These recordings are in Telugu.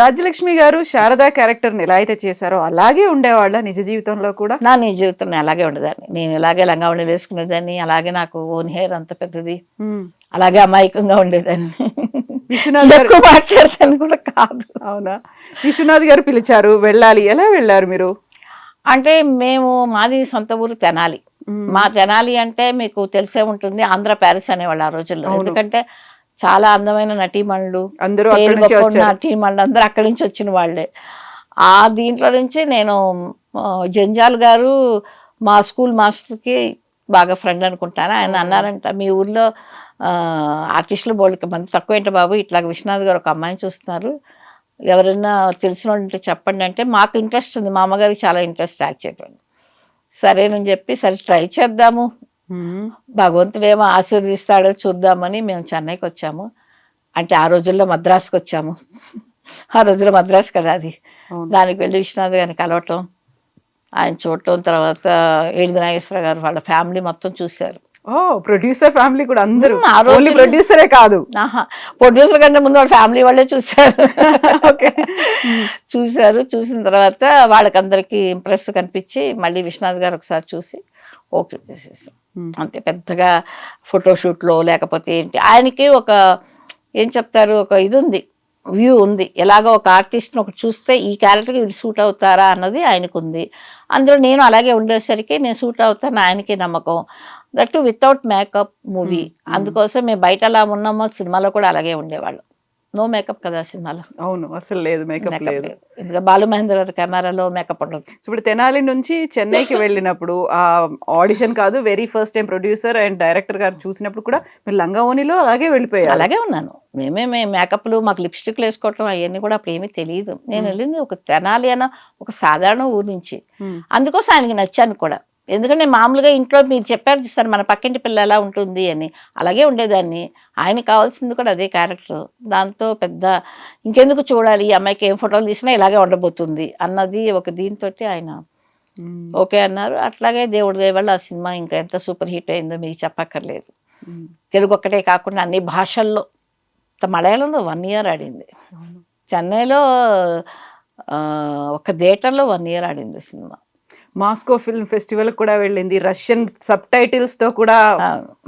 రాజ్యలక్ష్మి గారు శారదా క్యారెక్టర్ని ఎలా అయితే చేశారో అలాగే ఉండేవాళ్ళ నిజ జీవితంలో కూడా? నా నీ జీవితంలో అలాగే ఉండేదాన్ని. నేను ఇలాగే లంగావళి వేసుకునేదాన్ని అలాగే నాకు ఓన్ హెయిర్ అంత పెద్దది. అలాగే అమాయకంగా ఉండేదాన్ని. విశ్వనాథ్ మాట్లాడతాను కూడా కాదు. అవునా? విశ్వనాథ్ గారు పిలిచారు వెళ్ళాలి. ఎలా వెళ్ళారు మీరు? అంటే మేము మాది సొంత ఊరు తెనాలి. మా తెనాలి అంటే మీకు తెలిసే ఉంటుంది ఆంధ్ర ప్యారిస్ అనేవాళ్ళు ఆ రోజుల్లో. ఎందుకంటే చాలా అందమైన నటీమణులు అందరూ నటీమణులు అందరూ అక్కడి నుంచి వచ్చిన వాళ్ళే. ఆ దీంట్లో నుంచి నేను జంజాల్ గారు మా స్కూల్ మాస్టర్కి బాగా ఫ్రెండ్ అనుకుంటాను. ఆయన అన్నారంట మీ ఊర్లో ఆర్టిస్టులు బోళ్ళకి మంది తక్కువ ఏంటి బాబు? ఇట్లా విశ్వనాథ్ గారు ఒక అమ్మాయిని చూస్తున్నారు. ఎవరైనా తెలిసిన వాళ్ళు చెప్పండి అంటే మాకు ఇంట్రెస్ట్ ఉంది. మా అమ్మగారికి చాలా ఇంట్రెస్ట్ యాక్ట్ చేయడం సరేనని చెప్పి సరే ట్రై చేద్దాము. భగవంతుడు ఏమో ఆశీర్వదిస్తాడో చూద్దామని మేము చెన్నైకి వచ్చాము. అంటే ఆ రోజుల్లో మద్రాసుకి వచ్చాము. ఆ రోజుల్లో మద్రాసు కదా అది. దానికి వెళ్ళి విశ్వనాథ్ గారిని కలవటం ఆయన చూడటం తర్వాత ఏడు నాగేశ్వర గారు వాళ్ళ ఫ్యామిలీ మొత్తం చూశారు. ఓ ప్రొడ్యూసర్ ఫ్యామిలీ కూడా అందరూ. ఓన్లీ ప్రొడ్యూసరే కాదు. ఆహా ప్రొడ్యూసర్ కంటే ముందు వాళ్ళ ఫ్యామిలీ వాళ్ళే చూశారు. ఓకే. చూశారు. చూసిన తర్వాత వాళ్ళకందరికీ ఇంప్రెస్ కనిపించి మళ్ళీ విశ్వనాథ్ గారు ఒకసారి చూసి ఓకే చేసేసాం. అంతే పెద్దగా ఫోటోషూట్లో లేకపోతే ఏంటి ఆయనకి ఒక ఏం చెప్తారు ఒక ఇది ఉంది వ్యూ ఉంది. ఎలాగో ఒక ఆర్టిస్ట్ని ఒకటి చూస్తే ఈ క్యారెక్టర్కి వీళ్ళు సూట్ అవుతారా అన్నది ఆయనకు ఉంది. అందులో నేను అలాగే ఉండేసరికి నేను సూట్ అవుతాను ఆయనకి నమ్మకం. That without makeup movie. అందుకోసం మేము బయట అలా ఉన్నామో సినిమాలో కూడా అలాగే ఉండేవాళ్ళం. నో మేకప్ కదా సినిమాలో. అవును అసలు లేదు మేకప్ లేదు. ఎందుకంటే బాలు మహేంద్ర కెమెరాలో మేకప్ ఉండదు. ఇప్పుడు తెనాలి నుంచి చెన్నైకి వెళ్ళినప్పుడు ఆ ఆడిషన్ కాదు very first time producer and director గారు చూసినప్పుడు కూడా మీరు లంగా ఓనిలో అలాగే వెళ్ళిపోయారు. అలాగే ఉన్నాను. మేమే మే మేకప్లు మాకు లిప్స్టిక్లు వేసుకోవటం అవన్నీ కూడా అప్పుడు ఏమీ తెలియదు. నేను. వెళ్ళింది ఒక తెనాలి అన్న ఒక సాధారణ ఊరు నుంచి. అందుకోసం ఆయనకి నచ్చాను కూడా. ఎందుకంటే మామూలుగా ఇంట్లో మీరు చెప్పారు చూస్తారు మన పక్కింటి పిల్ల ఎలా ఉంటుంది అని. అలాగే ఉండేదాన్ని. ఆయనకి కావాల్సింది కూడా అదే క్యారెక్టర్. దాంతో పెద్ద ఇంకెందుకు చూడాలి ఈ అమ్మాయికి ఏం ఫోటోలు తీసినా ఇలాగే ఉండబోతుంది అన్నది ఒక దీంతో ఆయన. ఓకే అన్నారు. అట్లాగే దేవుడి వల్ల ఆ సినిమా ఇంకా ఎంత సూపర్ హిట్ అయిందో మీకు చెప్పక్కర్లేదు. తెలుగు ఒక్కటే కాకుండా అన్ని భాషల్లో మలయాళంలో వన్ ఇయర్ ఆడింది. చెన్నైలో ఒక థియేటర్లో వన్ ఇయర్ ఆడింది సినిమా. మాస్కో ఫిల్మ్ ఫెస్టివల్ కూడా వెళ్ళింది. రష్యన్ సబ్ టైటిల్స్తో కూడా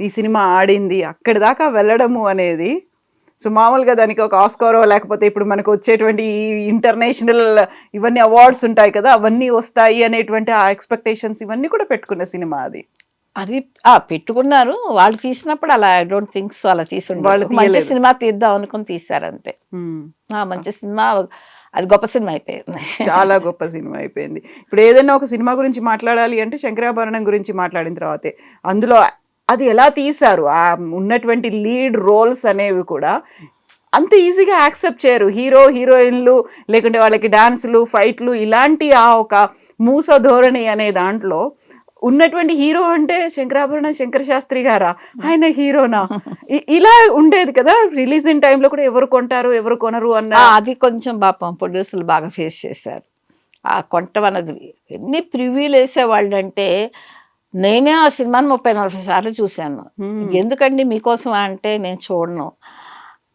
ఈ సినిమా ఆడింది. అక్కడి దాకా వెళ్ళడము అనేది సో మామూలుగా దానికి ఒక ఆస్కారో లేకపోతే ఇప్పుడు మనకు వచ్చేటువంటి ఈ ఇంటర్నేషనల్ ఇవన్నీ అవార్డ్స్ ఉంటాయి కదా అవన్నీ వస్తాయి అనేటువంటి ఆ ఎక్స్పెక్టేషన్స్ ఇవన్నీ కూడా పెట్టుకున్న సినిమా అది. అది ఆ, పెట్టుకున్నారు. వాళ్ళు తీసినప్పుడు అలా ఐ డోంట్ థింక్ సో అలా తీసి వాళ్ళు మంచి. సినిమా తీద్దాం అనుకుని తీశారు అంతే. మంచి సినిమా అది గొప్ప సినిమా అయిపోయింది. చాలా గొప్ప సినిమా అయిపోయింది. ఇప్పుడు ఏదైనా ఒక సినిమా గురించి మాట్లాడాలి అంటే శంకరాభరణం గురించి మాట్లాడిన తర్వాతే. అందులో అది ఎలా తీశారు? ఆ ఉన్నటువంటి లీడ్ రోల్స్ అనేవి కూడా అంత ఈజీగా యాక్సెప్ట్ చేయరు. హీరో హీరోయిన్లు లేకుంటే వాళ్ళకి డాన్సులు ఫైట్లు ఇలాంటి ఆ ఒక మూస ధోరణి అనే దాంట్లో ఉన్నటువంటి హీరో అంటే శంకరాభరణం శంకర శాస్త్రి గారా? ఆయన హీరోనా? ఇలా ఉండేది కదా? రిలీజ్ ఇన్ టైంలో కూడా ఎవరు కొంటారు ఎవరు కొనరు అన్న అది కొంచెం పాపం ప్రొడ్యూసర్లు బాగా ఫేస్ చేశారు. ఆ కొంటం అన్నది ఎన్ని ప్రివ్యూలు వేసేవాళ్ళు అంటే నేనే ఆ సినిమాని ముప్పై నలభై సార్లు చూశాను. ఎందుకండి మీకోసం అంటే నేను చూడను.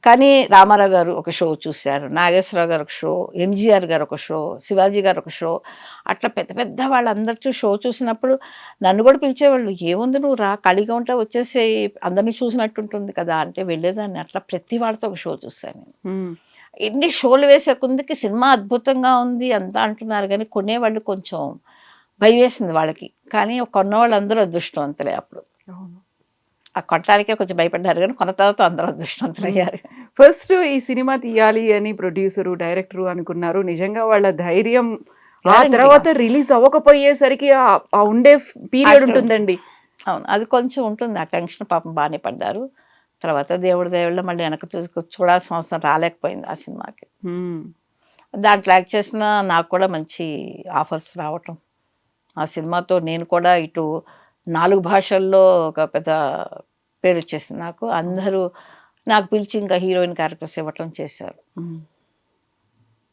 కానీ రామారావు గారు ఒక షో చూశారు నాగేశ్వరరావు గారు ఒక షో ఎంజీఆర్ గారు ఒక షో శివాజీ గారు ఒక షో అట్లా పెద్ద పెద్ద వాళ్ళందరితో షో చూసినప్పుడు నన్ను కూడా పిలిచేవాళ్ళు ఏముంది నువ్వు రా ఖాళీగా ఉంటే వచ్చేసి అందరినీ చూసినట్టు ఉంటుంది కదా అంటే వెళ్ళేదాన్ని. అట్లా ప్రతి వాళ్ళతో ఒక షో చూశాను నేను. ఎన్ని షోలు వేసే కొందికి సినిమా అద్భుతంగా ఉంది అంతా అంటున్నారు కానీ కొనేవాళ్ళు కొంచెం భయం వేసింది వాళ్ళకి. కానీ కొన్న వాళ్ళందరూ అదృష్టవంతులే అప్పుడు. అవును. ఆ కొనటానికే కొంచెం భయపడ్డారు కానీ కొన్న తర్వాత అందరూ అదృష్టవంతులయ్యారు. ఫస్ట్ ఈ సినిమా తీయాలి అని ప్రొడ్యూసరు డైరెక్టరు అనుకున్నారు. నిజంగా వాళ్ళ ధైర్యం ఆ. తర్వాత రిలీజ్ అవ్వకపోయేసరికి ఆ- ఉండే పీరియడ్ ఉంటుందండి. అవును అది కొంచెం ఉంటుంది. ఆ టెన్షన్ పాపం బాగానే పడ్డారు. తర్వాత దేవుడి దేవుళ్ళ మళ్ళీ చూసుకు చూడాల్సిన అవసరం రాలేకపోయింది ఆ సినిమాకి. దాంట్లో యాక్ట్ చేసిన నాకు కూడా మంచి ఆఫర్స్ రావటం. ఆ సినిమాతో నేను కూడా ఇటు నాలుగు భాషల్లో ఒక పెద్ద పేరు వచ్చేసింది నాకు. అందరూ నాకు పిలిచి ఇంకా హీరోయిన్ క్యారెక్టర్స్ ఇవ్వటం చేశారు.